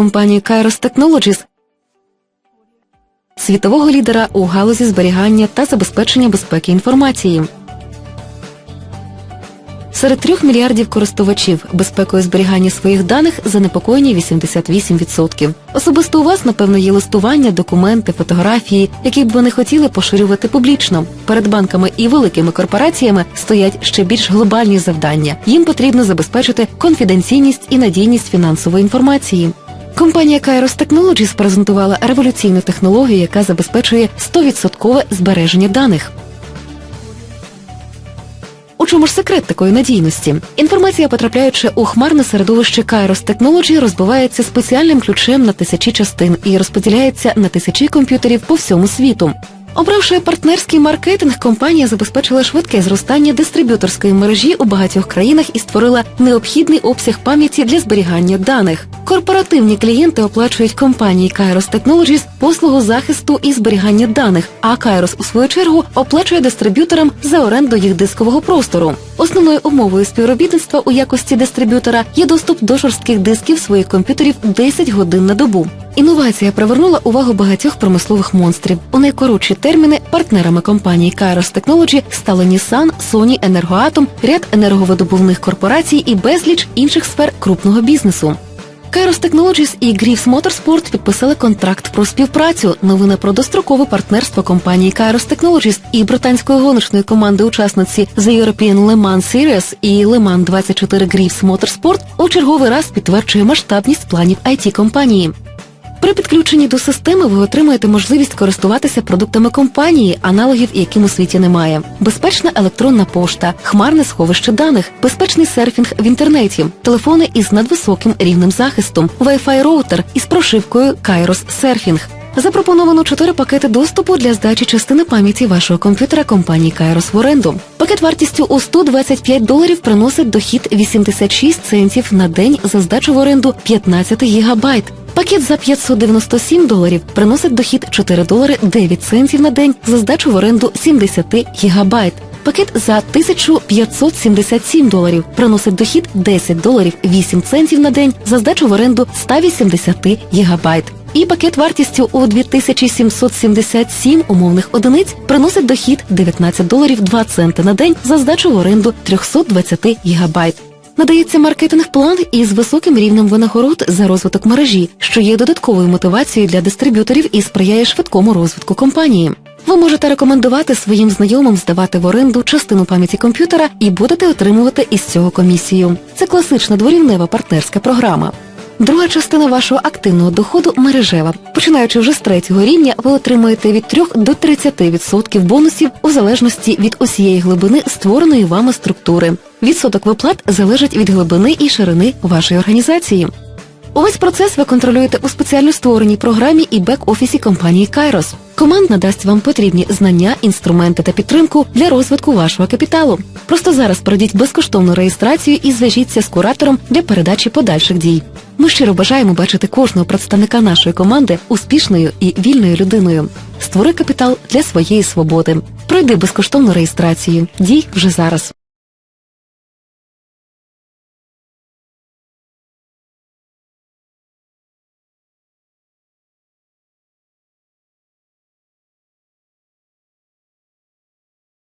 компанію Kairos Technologies, світового лідера у галузі зберігання та забезпечення безпеки інформації. Серед трьох мільярдів користувачів безпекою зберігання своїх даних занепокоєні 88%. Особисто у вас, напевно, є листування, документи, фотографії, які б ви не хотіли поширювати публічно. Перед банками і великими корпораціями стоять ще більш глобальні завдання. Їм потрібно забезпечити конфіденційність і надійність фінансової інформації. Компанія Kairos Technologies презентувала революційну технологію, яка забезпечує 100% збереження даних. У чому ж секрет такої надійності? Інформація, потрапляючи у хмарне середовище Kairos Technology, розбивається спеціальним ключем на тисячі частин і розподіляється на тисячі комп'ютерів по всьому світу. Обравши партнерський маркетинг, компанія забезпечила швидке зростання дистриб'юторської мережі у багатьох країнах і створила необхідний обсяг пам'яті для зберігання даних. Корпоративні клієнти оплачують компанії Kairos Technologies послугу захисту і зберігання даних, а Kairos, у свою чергу, оплачує дистриб'юторам за оренду їх дискового простору. Основною умовою співробітництва у якості дистриб'ютора є доступ до жорстких дисків своїх комп'ютерів 10 годин на добу. Інновація привернула увагу багатьох промислових монстрів. У найкоротші терміни партнерами компанії Kairos Technology стали Nissan, Sony, Енергоатом, ряд енерговидобувних корпорацій і безліч інших сфер крупного бізнесу. Kairos Technologies і Грівс Motorsport підписали контракт про співпрацю. Новина про дострокове партнерство компанії Kairos Technologies і британської гоночної команди учасниці The European Le Mans Series і Le Mans 24 Griffs Motorsport у черговий раз підтверджує масштабність планів it компанії. При підключенні до системи ви отримаєте можливість користуватися продуктами компанії, аналогів яким у світі немає. Безпечна електронна пошта, хмарне сховище даних, безпечний серфінг в інтернеті, телефони із надвисоким рівнем захистом, Wi-Fi роутер із прошивкою Kairos Surfing. Запропоновано чотири пакети доступу для здачі частини пам'яті вашого комп'ютера компанії Kairos в оренду. Пакет вартістю у 125 доларів приносить дохід 86 центів на день за здачу в оренду 15 гігабайт. Пакет за 597 доларів приносить дохід 4 долари 9 центів на день за здачу в оренду 70 гігабайт. Пакет за 1577 доларів приносить дохід 10 доларів 8 центів на день за здачу в оренду 180 гігабайт. І пакет вартістю у 2777 умовних одиниць приносить дохід 19 доларів 2 центи на день за здачу в оренду 320 гігабайт. Надається маркетинг-план із високим рівнем винагород за розвиток мережі, що є додатковою мотивацією для дистриб'юторів і сприяє швидкому розвитку компанії. Ви можете рекомендувати своїм знайомим здавати в оренду частину пам'яті комп'ютера і будете отримувати із цього комісію. Це класична дворівнева партнерська програма. Друга частина вашого активного доходу мережева. Починаючи вже з третього рівня, ви отримуєте від 3 до 30% бонусів у залежності від усієї глибини створеної вами структури. Відсоток виплат залежить від глибини і ширини вашої організації. Увесь процес ви контролюєте у спеціально створеній програмі і бек-офісі компанії Kairos. Команд надасть вам потрібні знання, інструменти та підтримку для розвитку вашого капіталу. Просто зараз пройдіть безкоштовну реєстрацію і зв'яжіться з куратором для передачі подальших дій. Ми щиро бажаємо бачити кожного представника нашої команди успішною і вільною людиною. Створи капітал для своєї свободи. Пройди безкоштовну реєстрацію. Дій вже зараз.